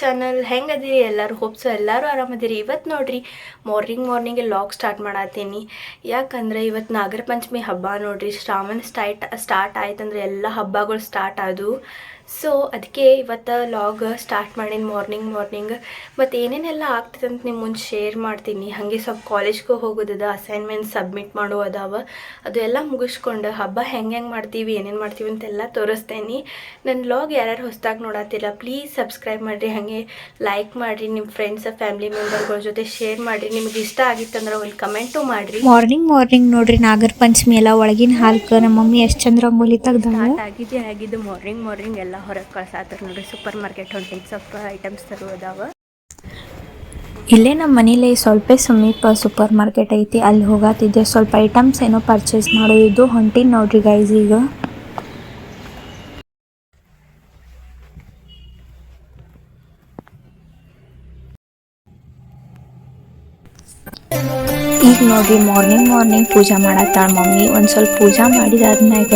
Channel ಹೆಂಗದಿರಿ ಎಲ್ಲರೂ ಹೋಪ್ಸು ಎಲ್ಲರೂ ಆರಾಮದಿರಿ. ಇವತ್ತು ನೋಡ್ರಿ ಮಾರ್ನಿಂಗ್ ಮಾರ್ನಿಂಗ್ ಲಾಗ್ ಸ್ಟಾರ್ಟ್ ಮಾಡತ್ತೀನಿ ಯಾಕಂದ್ರೆ ಇವತ್ತು ನಾಗರ ಪಂಚಮಿ ಹಬ್ಬ ನೋಡ್ರಿ. ಶ್ರಾವಣ ಸ್ಟಾರ್ಟ್ ಸ್ಟಾರ್ಟ್ ಆಯ್ತಂದ್ರೆ ಎಲ್ಲ ಹಬ್ಬಗಳು ಸ್ಟಾರ್ಟ್ ಆದವು. ಸೊ ಅದಕ್ಕೆ ಇವತ್ತು ಲಾಗ್ ಸ್ಟಾರ್ಟ್ ಮಾಡೀನಿ ಮಾರ್ನಿಂಗ್ ಮಾರ್ನಿಂಗ್ ಮತ್ತು ಏನೇನೆಲ್ಲ ಆಗ್ತದೆ ಅಂತ ನಿಮ್ಮ ಮುಂದೆ ಶೇರ್ ಮಾಡ್ತೀನಿ. ಹಾಗೆ ಸ್ವಲ್ಪ ಕಾಲೇಜ್ಗೂ ಹೋಗೋದದ ಅಸೈನ್ಮೆಂಟ್ ಸಬ್ಮಿಟ್ ಮಾಡೋ ಅದಾವ. ಅದು ಎಲ್ಲ ಮುಗಿಸ್ಕೊಂಡು ಹಬ್ಬ ಹೆಂಗೆ ಹೆಂಗೆ ಮಾಡ್ತೀವಿ ಏನೇನು ಮಾಡ್ತೀವಿ ಅಂತೆಲ್ಲ ತೋರಿಸ್ತೇನೆ. ನನ್ನ ಲಾಗ್ ಯಾರ್ಯಾರು ಹೊಸ್ದಾಗಿ ನೋಡತ್ತಿಲ್ಲ ಪ್ಲೀಸ್ ಸಬ್ಸ್ಕ್ರೈಬ್ ಮಾಡಿರಿ. ಹಾಗೆ ಲೈಕ್ ಮಾಡಿರಿ. ನಿಮ್ಮ ಫ್ರೆಂಡ್ಸ್ ಫ್ಯಾಮಿಲಿ ಮೆಂಬರ್ಗಳ ಜೊತೆ ಶೇರ್ ಮಾಡಿರಿ. ನಿಮ್ಗೆ ಇಷ್ಟ ಆಗಿತ್ತಂದ್ರೆ ಒಂದು ಕಮೆಂಟು ಮಾಡಿರಿ. ಮಾರ್ನಿಂಗ್ ಮಾರ್ನಿಂಗ್ ನೋಡ್ರಿ. ನಾಗರ ಪಂಚಮಿ ಎಲ್ಲ ಒಳಗಿನ ಹಾಲ್ಕ ನಮ್ಮ ಮಮ್ಮಿ ಎಷ್ಟು ಚಂದ ರಂಗೋಲಿ ತೆಗ್ದು ಆಗಿದೆ ಆಗಿದ್ದು ಮಾರ್ನಿಂಗ್ ಮಾರ್ನಿಂಗ್ ಎಲ್ಲ ಹೊರಗೆ ಕಳ್ಸಾತ್ರ ನೋಡ್ರಿ. ಸೂಪರ್ ಮಾರ್ಕೆಟ್ ಹೊಂಟಿಗೆ ಸ್ವಲ್ಪ ಐಟಮ್ಸ್ ತರು ಇಲ್ಲೇ ನಮ್ಮ ಮನೇಲಿ ಸ್ವಲ್ಪ ಸಮೀಪ ಸೂಪರ್ ಮಾರ್ಕೆಟ್ ಐತಿ. ಅಲ್ಲಿ ಹೋಗಾತಿದ್ದೆ. ಸ್ವಲ್ಪ ಐಟಮ್ಸ್ ಏನೋ ಪರ್ಚೇಸ್ ಮಾಡೋದು ಹೊಂಟಿನ ನೋಡ್ರಿ ಗೈಸ್ ಈಗ. ಈಗ ನೋಡ್ರಿ ಮಾರ್ನಿಂಗ್ ಮಾರ್ನಿಂಗ್ ಪೂಜಾ ಮಾಡತ್ತಾಳ ಮಮ್ಮಿ. ಒಂದು ಸ್ವಲ್ಪ ಪೂಜಾ ಮಾಡಿದಾದ್ಮ್ಯಾಗ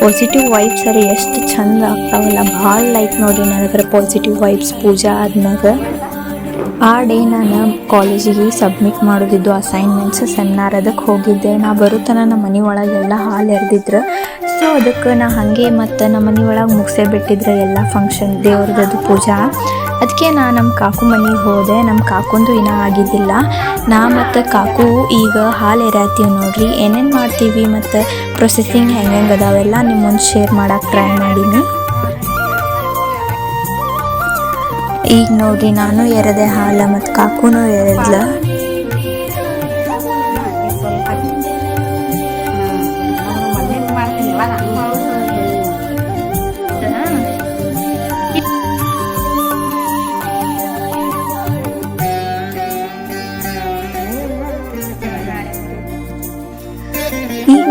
ಪಾಸಿಟಿವ್ ವೈಬ್ಸ್ ಅರೆ ಎಷ್ಟು ಚಂದ ಆಗ್ತಾವಲ್ಲ ಭಾಳ ಲೈಕ್ ನೋಡ್ರಿ ನನಗರ ಪಾಸಿಟಿವ್ ವೈಬ್ಸ್ ಪೂಜಾ ಆದ್ಮ್ಯಾಗ. ಆ ಡೇ ನಾನು ಕಾಲೇಜಿಗೆ ಸಬ್ಮಿಟ್ ಮಾಡೋದಿದ್ದು ಅಸೈನ್ಮೆಂಟ್ಸ್ ಸೆಮಿನಾರ್ ಅದಕ್ಕೆ ಹೋಗಿದ್ದೆ. ನಾ ಬರುತ್ತನ ನಮ್ಮ ಮನೆ ಒಳಗೆಲ್ಲ ಹಾಲು ಎರೆದಿದ್ರು. ಸೊ ಅದಕ್ಕೆ ನಾ ಹಾಗೆ ಮತ್ತು ನಮ್ಮ ಮನೆ ಒಳಗೆ ಮುಗಿಸೇ ಬಿಟ್ಟಿದ್ರೆ ಎಲ್ಲ ಫಂಕ್ಷನ್ ದೇವ್ರದ್ದು ಪೂಜಾ. ಅದಕ್ಕೆ ನಾ ನಮ್ಮ ಕಾಕು ಮನೆಗೆ ಹೋದೆ. ನಮ್ಮ ಕಾಕುಂದು ಇನ್ನೂ ಆಗಿದ್ದಿಲ್ಲ. ನಾ ಮತ್ತು ಕಾಕು ಈಗ ಹಾಲು ಎರಾತೀವಿ ನೋಡ್ರಿ. ಏನೇನು ಮಾಡ್ತೀವಿ ಮತ್ತು ಪ್ರೊಸೆಸಿಂಗ್ ಹೆಂಗೆ ಹೆಂಗೆ ಅದಾವೆಲ್ಲ ನಿಮ್ಮ ಮುಂದೆ ಶೇರ್ ಮಾಡೋಕ್ಕೆ ಟ್ರೈ ಮಾಡೀನಿ. ಈಗ ನೋಡಿ ನಾನು ಎರದೆ ಹಾಲು ಮತ್ತು ಕಾಕುನು ಎರೆದ್ಲ.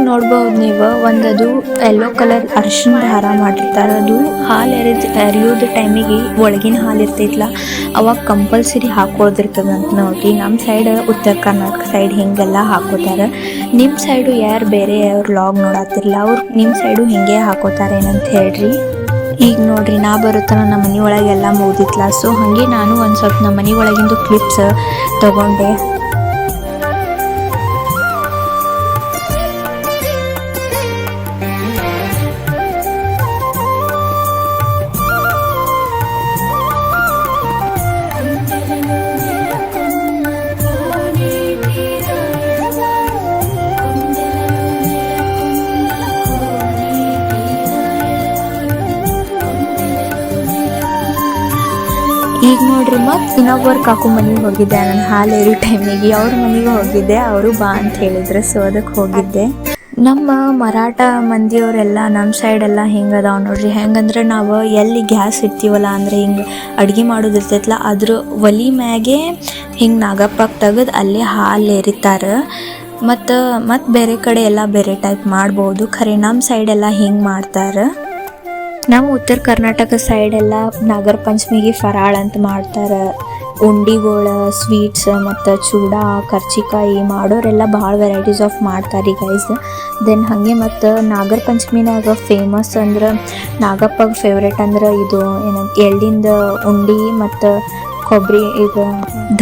ಈಗ ನೋಡ್ಬೋದು ನೀವು. ಒಂದದು ಯೆಲ್ಲೋ ಕಲರ್ ಅರಿಶಿನ ದಾರ ಮಾಡಿರ್ತಾರೆ. ಅದು ಹಾಲು ಎರೆದು ಎರಿಯೋದು ಟೈಮಿಗೆ ಒಳಗಿನ ಹಾಲು ಇರ್ತೈತಲ್ಲ ಅವಾಗ ಕಂಪಲ್ಸರಿ ಅಂತ ನೋಡ್ರಿ. ನಮ್ಮ ಸೈಡ್ ಉತ್ತರ ಕರ್ನಾಟಕ ಸೈಡ್ ಹಿಂಗೆಲ್ಲ ಹಾಕೋತಾರೆ. ನಿಮ್ಮ ಸೈಡು ಯಾರು ಬೇರೆ ಅವ್ರು ಲಾಗ್ ನೋಡತ್ತಿರಲ್ಲ ಅವ್ರು ನಿಮ್ಮ ಸೈಡು ಹಿಂಗೆ ಹಾಕೋತಾರೇನಂತ ಹೇಳ್ರಿ. ಈಗ ನೋಡ್ರಿ, ನಾ ಬರುತ್ತನ ನಮ್ಮ ಮನೆ ಒಳಗೆಲ್ಲ ಮುಗ್ದಿತ್ಲ. ಸೊ ಹಾಗೆ ನಾನು ಒಂದು ಸ್ವಲ್ಪ ನಮ್ಮ ಮನೆ ಒಳಗಿಂದು ಕ್ಲಿಪ್ಸ್ ತಗೊಂಡೆ. ಈಗ ನೋಡ್ರಿ, ಮತ್ತೆ ಇನ್ನೊಬ್ಬರು ಕಾಕು ಮನೆಗೆ ಹೋಗಿದ್ದೆ. ನಾನು ಹಾಲು ಎರಿ ಟೈಮಿಗೆ ಅವ್ರ ಮನೆಗೆ ಹೋಗಿದ್ದೆ. ಅವರು ಬಾ ಅಂತ ಹೇಳಿದ್ರು. ಸೊ ಅದಕ್ಕೆ ಹೋಗಿದ್ದೆ. ನಮ್ಮ ಮರಾಠ ಮಂದಿಯವರೆಲ್ಲ ನಮ್ಮ ಸೈಡ್ ಎಲ್ಲ ಹಿಂಗೆ ನೋಡ್ರಿ? ಹೆಂಗಂದ್ರೆ ನಾವು ಎಲ್ಲಿ ಗ್ಯಾಸ್ ಇಡ್ತೀವಲ್ಲ, ಅಂದ್ರೆ ಹಿಂಗೆ ಅಡುಗೆ ಮಾಡೋದು ಇರ್ತೈತಲ್ಲ ಅದ್ರ ಒಲಿ ಮ್ಯಾಗೆ ಹಿಂಗೆ ನಾಗಪ್ಪಕ್ಕೆ ತೆಗೆದು ಅಲ್ಲೇ ಹಾಲು ಎರಿತಾರೆ ಮತ್ತು ಮತ್ತು ಬೇರೆ ಕಡೆ ಎಲ್ಲ ಬೇರೆ ಟೈಪ್ ಮಾಡ್ಬೋದು. ಖರೆ ನಮ್ಮ ಸೈಡೆಲ್ಲ ಹಿಂಗೆ ಮಾಡ್ತಾರೆ. ನಮ್ಮ ಉತ್ತರ ಕರ್ನಾಟಕ ಸೈಡ್ ಎಲ್ಲ ನಾಗರ ಪಂಚಮಿಗೆ ಫರಾಳ ಅಂತ ಮಾಡ್ತಾರೆ. ಉಂಡಿಗಳು ಸ್ವೀಟ್ಸ್ ಮತ್ತು ಚೂಡ, ಕರ್ಚಿಕಾಯಿ ಮಾಡೋರೆಲ್ಲ ಭಾಳ ವೆರೈಟೀಸ್ ಆಫ್ ಮಾಡ್ತಾರೆ ಗೈಸ್ ದೆನ್ ಹಾಗೆ ಮತ್ತು ನಾಗರ ಪಂಚಮಿನಾಗ ಫೇಮಸ್ ಅಂದ್ರೆ ನಾಗಪ್ಪಗೆ ಫೇವ್ರೇಟ್ ಅಂದ್ರೆ ಇದು ಏನು ಎಳ್ಳಿಂದ ಉಂಡಿ ಮತ್ತು ಕೊಬ್ಬರಿ ಇದು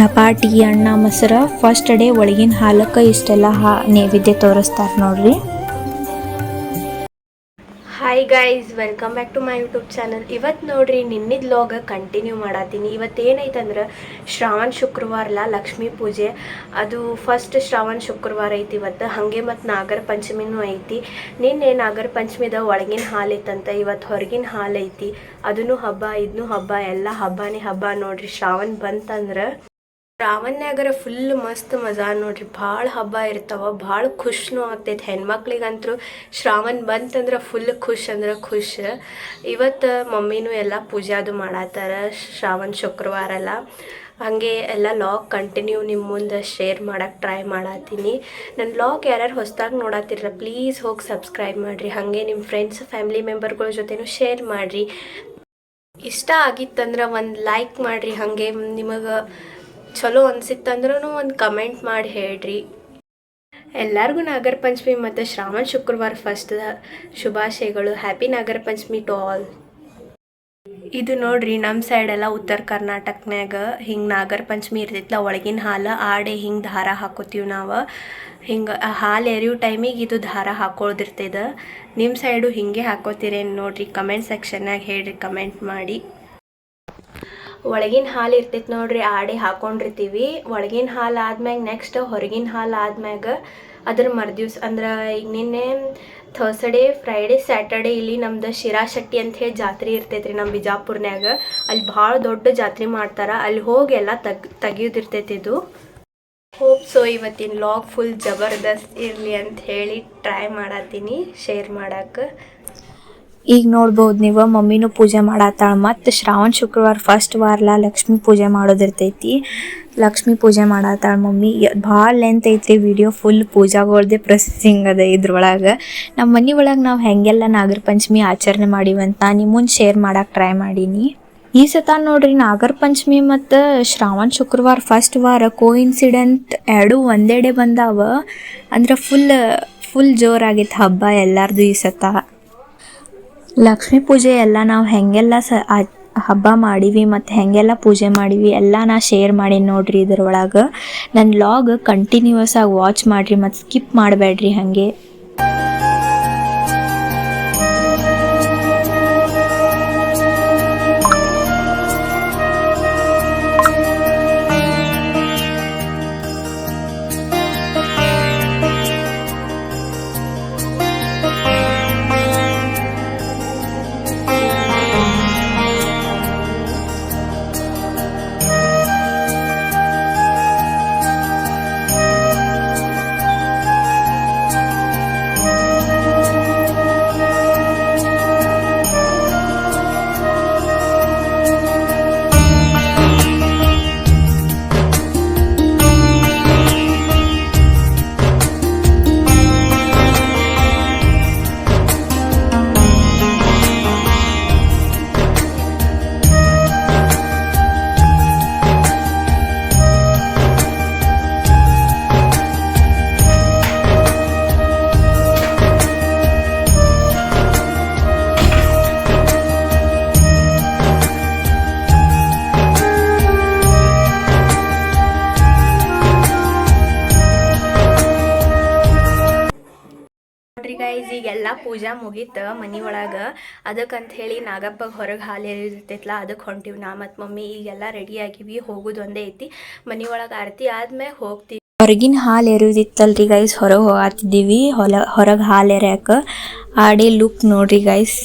ದಪಾಟಿ ಅಣ್ಣ ಮೊಸರ ಫಸ್ಟ್ ಡೇ ಒಳಗಿನ ಹಾಲಕ್ಕೆ ಇಷ್ಟೆಲ್ಲ ಹಾ ನೈವೇದ್ಯ ತೋರಿಸ್ತಾರೆ ನೋಡ್ರಿ. Hi guys welcome back to my YouTube channel ಇವತ್ತು ನೋಡ್ರಿ, ನಿನ್ನಿದ್ ಲಾಗ್ ಕಂಟಿನ್ಯೂ ಮಾಡತ್ತೀನಿ ಇವತ್ತು ಏನೈತಂದ್ರೆ ಶ್ರಾವಣ ಶುಕ್ರವಾರಲ್ಲ ಲಕ್ಷ್ಮೀ ಪೂಜೆ. ಅದು ಫಸ್ಟ್ ಶ್ರಾವಣ ಶುಕ್ರವಾರ ಐತಿ ಇವತ್ತು. ಹಾಗೆ ಮತ್ತು ನಾಗರ ಪಂಚಮಿನೂ ಐತಿ. ನಿನ್ನೆ ನಾಗರ ಪಂಚಮಿದ ಒಳಗಿನ ಹಾಲು ಇತ್ತಂತ ಇವತ್ತು ಹೊರಗಿನ ಹಾಲು ಐತಿ. ಅದನ್ನು ಹಬ್ಬ ಇದನ್ನೂ ಹಬ್ಬ, ಎಲ್ಲ ಹಬ್ಬನೇ ಹಬ್ಬ ನೋಡ್ರಿ. ಶ್ರಾವಣ ಬಂತಂದ್ರೆ ಶ್ರಾವಣ್ಯಾಗರ ಫುಲ್ ಮಸ್ತ್ ಮಜಾ ನೋಡ್ರಿ. ಭಾಳ ಹಬ್ಬ ಇರ್ತಾವ, ಭಾಳ ಖುಷಿನೂ ಆಗ್ತೈತೆ. ಹೆಣ್ಮಕ್ಳಿಗಂತೂ ಶ್ರಾವಣ ಬಂತಂದ್ರೆ ಫುಲ್ ಖುಷ್ ಅಂದ್ರೆ ಖುಷ್. ಇವತ್ತು ಮಮ್ಮಿನೂ ಎಲ್ಲ ಪೂಜೆ ಅದು ಮಾಡತ್ತಾರ ಶ್ರಾವಣ ಶುಕ್ರವಾರ ಎಲ್ಲ ಹಾಗೆ ಎಲ್ಲ ಲಾಗ್ ಕಂಟಿನ್ಯೂ ನಿಮ್ಮ ಮುಂದೆ ಶೇರ್ ಮಾಡಕ್ಕೆ ಟ್ರೈ ಮಾಡತ್ತೀನಿ ನನ್ನ ಲಾಗ್ ಯಾರ್ಯಾರು ಹೊಸ್ದಾಗಿ ನೋಡತ್ತಿರಲ್ಲ ಪ್ಲೀಸ್ ಹೋಗಿ ಸಬ್ಸ್ಕ್ರೈಬ್ ಮಾಡಿರಿ. ಹಾಗೆ ನಿಮ್ಮ ಫ್ರೆಂಡ್ಸ್ ಫ್ಯಾಮಿಲಿ ಮೆಂಬರ್ಗಳ ಜೊತೆನೂ ಶೇರ್ ಮಾಡಿರಿ. ಇಷ್ಟ ಆಗಿತ್ತಂದ್ರೆ ಒಂದು ಲೈಕ್ ಮಾಡಿರಿ. ಹಾಗೆ ನಿಮಗೆ ಚಲೋ ಅನ್ಸಿತ್ತಂದ್ರೂ ಒಂದು ಕಮೆಂಟ್ ಮಾಡಿ ಹೇಳ್ರಿ. ಎಲ್ಲರಿಗೂ ನಾಗರ ಪಂಚಮಿ ಮತ್ತು ಶ್ರಾವಣ ಶುಕ್ರವಾರ ಫಸ್ಟ್ ಶುಭಾಶಯಗಳು. Happy Nagara Panchami to all ಇದು ನೋಡ್ರಿ ನಮ್ಮ ಸೈಡ್ ಎಲ್ಲ ಉತ್ತರ ಕರ್ನಾಟಕನ್ಯಾಗ ಹಿಂಗೆ ನಾಗರ ಪಂಚಮಿ ಇರ್ತೈತಲ್ಲ ಒಳಗಿನ ಹಾಲು ಆಡೆ ಹಿಂಗೆ ದಾರ ಹಾಕೋತೀವಿ ನಾವು. ಹಿಂಗೆ ಹಾಲು ಎರಿಯೋ ಟೈಮಿಗೆ ಇದು ದಾರ ಹಾಕೊಳ್ಳೋದಿರ್ತೈದ ನಿಮ್ಮ ಸೈಡು ಹಿಂಗೆ ಹಾಕೋತೀರೇನು ನೋಡ್ರಿ ಕಮೆಂಟ್ ಸೆಕ್ಷನ್ನಾಗ ಹೇಳ್ರಿ ಕಮೆಂಟ್ ಮಾಡಿ. ಒಳಗಿನ ಹಾಲು ಇರ್ತೈತೆ ನೋಡ್ರಿ ಆಡಿ ಹಾಕೊಂಡಿರ್ತೀವಿ. ಒಳಗಿನ ಹಾಲು ಆದ್ಮ್ಯಾಗ ನೆಕ್ಸ್ಟ್ ಹೊರಗಿನ ಹಾಲು ಆದ್ಮ್ಯಾಗ ಅದ್ರ ಮರ್ದಿವ್ಸ ಅಂದ್ರೆ ಈಗ ನಿನ್ನೆ ಥರ್ಸ್ಡೇ ಫ್ರೈಡೇ ಸ್ಯಾಟರ್ಡೇ ಇಲ್ಲಿ ನಮ್ದು ಶಿರಾಶಟ್ಟಿ ಅಂತ ಹೇಳಿ ಜಾತ್ರೆ ಇರ್ತೈತ್ರಿ ನಮ್ಮ ಬಿಜಾಪುರ್ನ್ಯಾಗ. ಅಲ್ಲಿ ಭಾಳ ದೊಡ್ಡ ಜಾತ್ರೆ ಮಾಡ್ತಾರೆ. ಅಲ್ಲಿ ಹೋಗಿ ಎಲ್ಲ ತಗ್, ತೆಗಿಯೋದಿರ್ತೈತಿ ಇದು. ಹೋಪ್ ಸೊ ಇವತ್ತಿನ ಲಾಗ್ ಫುಲ್ ಜಬರ್ದಸ್ತ್ ಇರಲಿ ಅಂತ ಹೇಳಿ ಟ್ರೈ ಮಾಡತ್ತೀನಿ ಶೇರ್ ಮಾಡಕ್ಕೆ ಈಗ ನೋಡ್ಬೋದು ನೀವು, ಮಮ್ಮಿನೂ ಪೂಜೆ ಮಾಡತ್ತಾಳ. ಮತ್ತು ಶ್ರಾವಣ ಶುಕ್ರವಾರ ಫಸ್ಟ್ ವಾರಲ ಲಕ್ಷ್ಮಿ ಪೂಜೆ ಮಾಡೋದಿರ್ತೈತಿ. ಲಕ್ಷ್ಮಿ ಪೂಜೆ ಮಾಡತ್ತಾಳ ಮಮ್ಮಿ. ಭಾಳ ಲೆಂತ್ ಐತ್ರಿ ವಿಡಿಯೋ ಫುಲ್ ಪೂಜಾಗಳ್ದೆ ಪ್ರೊಸೆಸಿಂಗ್ ಅದ ಇದ್ರೊಳಗೆ. ನಮ್ಮ ಮನೆ ಒಳಗೆ ನಾವು ಹೆಂಗೆಲ್ಲ ನಾಗರ ಪಂಚಮಿ ಆಚರಣೆ ಮಾಡೀವಂತ ನಿಮ್ಮ ಮುಂದೆ ಶೇರ್ ಮಾಡಕ್ಕೆ ಟ್ರೈ ಮಾಡೀನಿ. ಈ ಸತ ನೋಡ್ರಿ ನಾಗರ ಪಂಚಮಿ ಮತ್ತು ಶ್ರಾವಣ ಶುಕ್ರವಾರ ಫಸ್ಟ್ ವಾರ ಕೋ ಇನ್ಸಿಡೆಂಟ್ ಎರಡೂ ಒಂದೆಡೆ ಬಂದಾವ. ಅಂದ್ರೆ ಫುಲ್ ಫುಲ್ ಜೋರಾಗಿತ್ತು ಹಬ್ಬ ಎಲ್ಲಾರ್ದು ಈ ಸತ. ಲಕ್ಷ್ಮೀ ಪೂಜೆ ಎಲ್ಲ ನಾವು ಹೆಂಗೆಲ್ಲ ಸ ಹಬ್ಬ ಮಾಡೀವಿ ಮತ್ತು ಹೆಂಗೆಲ್ಲ ಪೂಜೆ ಮಾಡೀವಿ ಎಲ್ಲ ನಾ ಶೇರ್ ಮಾಡಿ ನೋಡ್ರಿ ಇದ್ರೊಳಗೆ ನನ್ನ ಲಾಗ್ ಕಂಟಿನ್ಯೂಸ್ ಆಗಿ ವಾಚ್ ಮಾಡಿರಿ ಮತ್ತು ಸ್ಕಿಪ್ ಮಾಡಬೇಡ್ರಿ ಹಾಗೆ. ಗೈಸ್ ಈಗೆಲ್ಲ ಪೂಜಾ ಮುಗೀತ ಮನಿ ಒಳಗ ಅದಕ್ಕಂತ ಹೇಳಿ ನಾಗಪ್ಪ ಹೊರಗೆ ಹಾಲು ಇರ್ತೈತಲ್ಲ ಅದಕ್ಕೆ ಹೊಂಟಿವಿ ನಾ ಮತ್ತು ಮಮ್ಮಿ. ಈಗೆಲ್ಲ ರೆಡಿ ಆಗಿವಿ, ಹೋಗೋದು ಒಂದೇ ಐತಿ. ಮನಿ ಒಳಗೆ ಆರತಿ ಆದ್ಮೇಲೆ ಹೋಗ್ತೀವಿ. ಹೊರಗಿನ ಹಾಲು ಎರಿಯೋದಿತ್ತಲ್ರಿ ಗೈಸ್ ಹೊರಗೆ ಹೋಗಾತಿದ್ದೀವಿ. ಹೊಲ, ಹೊರಗೆ ಹಾಲು ಎರ್ಯಾಕ. ಆಡಿ ಲುಕ್ ನೋಡ್ರಿ ಗೈಸ್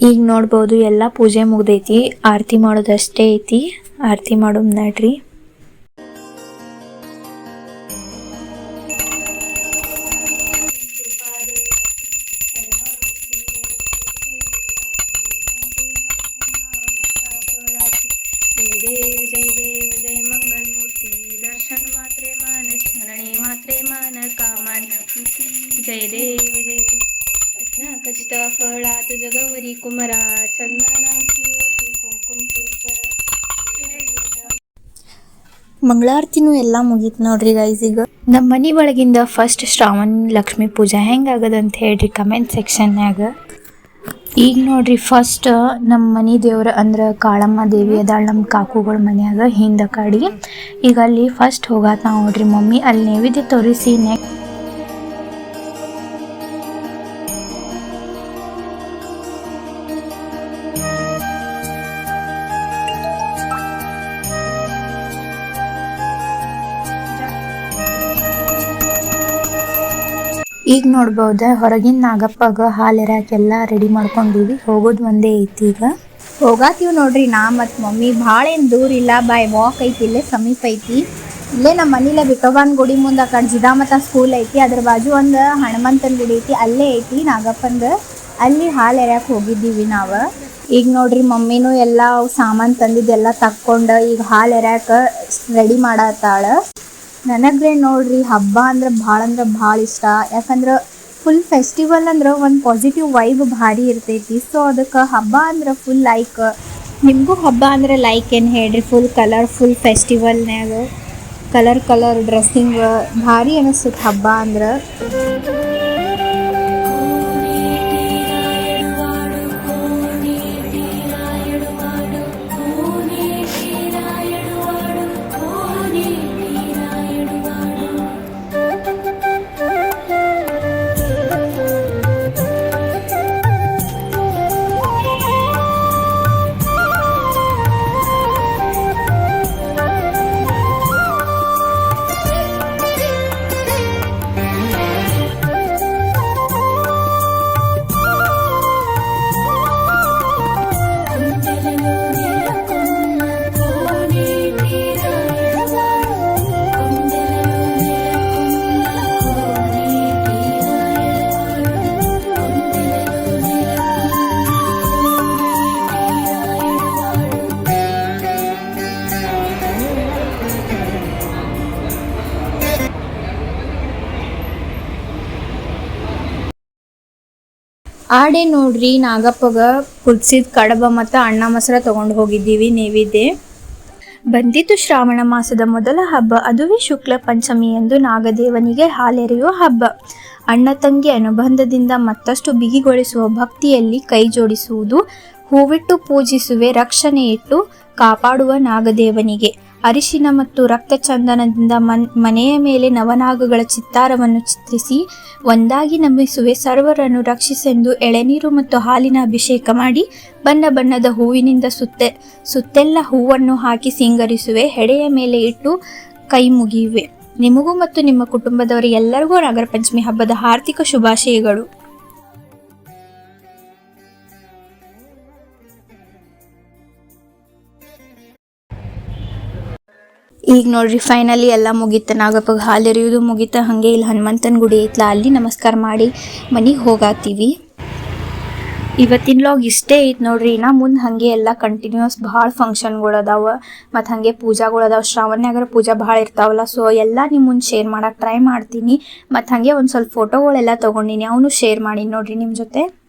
ಈಗ ನೋಡ್ಬೋದು, ಎಲ್ಲ ಪೂಜೆ ಮುಗ್ದೈತಿ. ಆರತಿ ಮಾಡೋದಷ್ಟೇ ಐತಿ. ಆರತಿ ಮಾಡೋದು ನಡ್ರಿ. ಮಂಗಳಾರತಿನೂ ಎಲ್ಲ ಮುಗೀತು ನೋಡ್ರಿ ಗೈಸ್ ಈಗ. ನಮ್ಮ ಮನೆ ಒಳಗಿಂದ ಫಸ್ಟ್ ಶ್ರಾವಣ, ಲಕ್ಷ್ಮಿ ಪೂಜೆ ಹೆಂಗಾಗದಂತ ಹೇಳ್ರಿ ಕಮೆಂಟ್ ಸೆಕ್ಷನ್ಯಾಗ ಈಗ ನೋಡ್ರಿ ಫಸ್ಟ್ ನಮ್ಮ ಮನೆ ದೇವ್ರ ಅಂದ್ರೆ ಕಾಳಮ್ಮ ದೇವಿ ಅದಾಳ ನಮ್ಮ ಕಾಕುಗಳ ಮನ್ಯಾಗ ಹಿಂದ ಕಾಡಿ ಈಗ ಅಲ್ಲಿ ಫಸ್ಟ್ ಹೋಗಾತ ನೋಡ್ರಿ. ಮಮ್ಮಿ ಅಲ್ಲಿ ನೈವೇದ್ಯ ತೋರಿಸಿ ನೆಕ್ ಈಗ ನೋಡ್ಬೋದ, ಹೊರಗಿನ ನಾಗಪ್ಪಗ ಹಾಲು ಎರಾಕೆಲ್ಲ ರೆಡಿ ಮಾಡ್ಕೊಂಡಿವಿ. ಹೋಗೋದು ಒಂದೇ ಐತಿ ಈಗ. ಹೋಗಾತೀವಿ ನೋಡ್ರಿ, ನಾ ಮತ್ತು ಮಮ್ಮಿ ಭಾಳ ಏನು ದೂರ ಇಲ್ಲ, ಬಾಯ್ ವಾಕ್ ಐತಿ, ಇಲ್ಲೇ ಸಮೀಪ ಐತಿ. ಇಲ್ಲೇ ನಮ್ಮ ಮನೇಲೆ ವಿಠೋಬಾನ್ ಗುಡಿ ಮುಂದೆ ಕಡೆ ಜಿದಾಮತ ಸ್ಕೂಲ್ ಐತಿ, ಅದ್ರ ಬಾಜು ಒಂದು ಹನುಮಂತನ ಗುಡಿ ಐತಿ, ಅಲ್ಲೇ ಐತಿ ನಾಗಪ್ಪಂದ. ಅಲ್ಲಿ ಹಾಲು ಎರ್ಯಾಕೆ ಹೋಗಿದ್ದೀವಿ ನಾವು. ಈಗ ನೋಡ್ರಿ, ಮಮ್ಮಿನೂ ಎಲ್ಲ ಸಾಮಾನು ತಂದಿದ್ದೆಲ್ಲ ತಕ್ಕೊಂಡು, ಈಗ ಹಾಲು ರೆಡಿ ಮಾಡತ್ತಾಳ ನನಗ್ರೆ ನೋಡ್ರಿ ಹಬ್ಬ ಅಂದ್ರೆ ಭಾಳ ಅಂದ್ರೆ ಭಾಳ ಇಷ್ಟ. ಯಾಕಂದ್ರೆ ಫುಲ್ ಫೆಸ್ಟಿವಲ್ ಅಂದ್ರೆ ಒಂದು ಪಾಸಿಟಿವ್ ವೈಬ್ ಭಾರಿ ಇರ್ತೈತಿ. ಸೊ ಅದಕ್ಕೆ ಹಬ್ಬ ಅಂದ್ರೆ ಫುಲ್ ಲೈಕ್ ನಿಮಗೂ ಹಬ್ಬ ಅಂದ್ರೆ ಲೈಕ್ ಏನು ಹೇಳ್ರಿ? ಫುಲ್ ಕಲರ್ ಫುಲ್ ಫೆಸ್ಟಿವಲ್ನ್ಯಾಗ ಕಲರ್ ಕಲರ್ ಡ್ರೆಸ್ಸಿಂಗ್ ಭಾರಿ ಅನಿಸ್ತೈತೆ ಹಬ್ಬ ಅಂದ್ರೆ. ಆಡೆ ನೋಡ್ರಿ, ನಾಗಪ್ಪಗ ಕುದಿಸಿದ ಕಡಬ ಮತ್ತು ಅಣ್ಣ ಮೊಸರ ತಗೊಂಡು ಹೋಗಿದ್ದೀವಿ, ನೇವಿದೆ. ಬಂದಿದ್ದು ಶ್ರಾವಣ ಮಾಸದ ಮೊದಲ ಹಬ್ಬ, ಅದುವೇ ಶುಕ್ಲ ಪಂಚಮಿ ಎಂದು ನಾಗದೇವನಿಗೆ ಹಾಲೆರೆಯುವ ಹಬ್ಬ. ಅಣ್ಣ ತಂಗಿ ಅನುಬಂಧದಿಂದ ಮತ್ತಷ್ಟು ಬಿಗಿಗೊಳಿಸುವ ಭಕ್ತಿಯಲ್ಲಿ ಕೈ ಜೋಡಿಸುವುದು, ಹೂವಿಟ್ಟು ಪೂಜಿಸುವೆ ರಕ್ಷಣೆ ಇಟ್ಟು ಕಾಪಾಡುವ ನಾಗದೇವನಿಗೆ. ಅರಿಶಿನ ಮತ್ತು ರಕ್ತ ಚಂದನದಿಂದ ಮನ್, ಮನೆಯ ಮೇಲೆ ನವನಾಗಗಳ ಚಿತ್ತಾರವನ್ನು ಚಿತ್ರಿಸಿ, ಒಂದಾಗಿ ನಮಿಸುವೆ ಸರ್ವರನ್ನು ರಕ್ಷಿಸೆಂದು ಎಳೆನೀರು ಮತ್ತು ಹಾಲಿನ ಅಭಿಷೇಕ ಮಾಡಿ, ಬಣ್ಣ ಬಣ್ಣದ ಹೂವಿನಿಂದ ಸುತ್ತೆ, ಸುತ್ತೆಲ್ಲ ಹೂವನ್ನು ಹಾಕಿ ಸಿಂಗರಿಸುವೆ, ಹೆಡೆಯ ಮೇಲೆ ಇಟ್ಟು ಕೈ ಮುಗಿಯುವೆ. ನಿಮಗೂ ಮತ್ತು ನಿಮ್ಮ ಕುಟುಂಬದವರಿಗೆಲ್ಲರಿಗೂ ನಾಗರ ಪಂಚಮಿ ಹಬ್ಬದ ಹಾರ್ದಿಕ ಶುಭಾಶಯಗಳು. ಈಗ ನೋಡ್ರಿ ಫೈನಲಿ ಎಲ್ಲ ಮುಗೀತ. ನಾಗಪ್ಪಗೆ ಹಾಲು ಎರೆಯೋದು ಮುಗೀತ. ಹಾಗೆ ಇಲ್ಲಿ ಹನುಮಂತನ ಗುಡಿ ಐತ್ಲ, ಅಲ್ಲಿ ನಮಸ್ಕಾರ ಮಾಡಿ ಮನೆಗೆ ಹೋಗಾತೀವಿ. ಇವತ್ತಿನ ಲಾಗ್ ಇಷ್ಟೇ ಐತೆ ನೋಡ್ರಿ. ನಾ ಮುಂದೆ ಹಾಗೆ ಎಲ್ಲ ಕಂಟಿನ್ಯೂಸ್ ಭಾಳ ಫಂಕ್ಷನ್ಗಳು ಅದಾವ. ಮತ್ತು ಹಾಗೆ ಪೂಜಾಗಳು ಅದಾವ. ಶ್ರಾವಣ್ಯಾಗರ ಪೂಜಾ ಭಾಳ ಇರ್ತಾವಲ್ಲ ಸೊ ಎಲ್ಲ ನಿಮ್ಮ ಮುಂದೆ ಶೇರ್ ಮಾಡಕ್ಕೆ ಟ್ರೈ ಮಾಡ್ತೀನಿ. ಮತ್ತು ಹಾಗೆ ಒಂದು ಸ್ವಲ್ಪ ಫೋಟೋಗಳೆಲ್ಲ ತೊಗೊಂಡಿನಿ, ಅವನು ಶೇರ್ ಮಾಡಿ ನೋಡ್ರಿ ನಿಮ್ಮ ಜೊತೆ.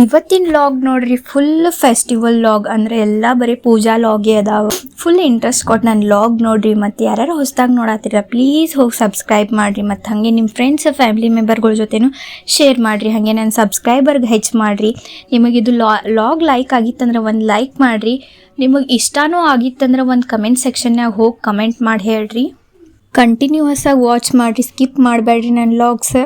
ಇವತ್ತಿನ ಲಾಗ್ ನೋಡ್ರಿ ಫುಲ್ ಫೆಸ್ಟಿವಲ್ ಲಾಗ್ ಅಂದ್ರೆ ಎಲ್ಲ ಬರೀ ಪೂಜಾ ಲಾಗೇ ಅದಾವ. ಫುಲ್ ಇಂಟ್ರೆಸ್ಟ್ ಕೊಟ್ಟು ನನ್ನ ಲಾಗ್ ನೋಡ್ರಿ, ಮತ್ತು ಯಾರ್ಯಾರು ಹೊಸದಾಗಿ ನೋಡತ್ತೀರ ಪ್ಲೀಸ್ ಹೋಗಿ ಸಬ್ಸ್ಕ್ರೈಬ್ ಮಾಡಿರಿ, ಮತ್ತು ಹಾಗೆ ನಿಮ್ಮ ಫ್ರೆಂಡ್ಸ್ ಫ್ಯಾಮಿಲಿ ಮೆಂಬರ್ಗಳ ಜೊತೆನೂ ಶೇರ್ ಮಾಡಿರಿ, ಹಾಗೆ ನನ್ನ ಸಬ್ಸ್ಕ್ರೈಬರ್ಗೆ ಹೆಚ್ಚು ಮಾಡಿರಿ. ನಿಮಗಿದು ಲಾ ಲಾಗ್ ಲೈಕ್ ಆಗಿತ್ತಂದ್ರೆ ಒಂದು ಲೈಕ್ ಮಾಡಿರಿ. ನಿಮಗೆ ಇಷ್ಟನೂ ಆಗಿತ್ತಂದ್ರೆ ಒಂದು ಕಮೆಂಟ್ ಸೆಕ್ಷನ್ನಾಗ ಹೋಗಿ ಕಮೆಂಟ್ ಮಾಡಿ ಹೇಳ್ರಿ. ಕಂಟಿನ್ಯೂಸ್ ಆಗಿ ವಾಚ್ ಮಾಡಿರಿ ಸ್ಕಿಪ್ ಮಾಡಬೇಡ್ರಿ ನನ್ನ ಲಾಗ್ಸ್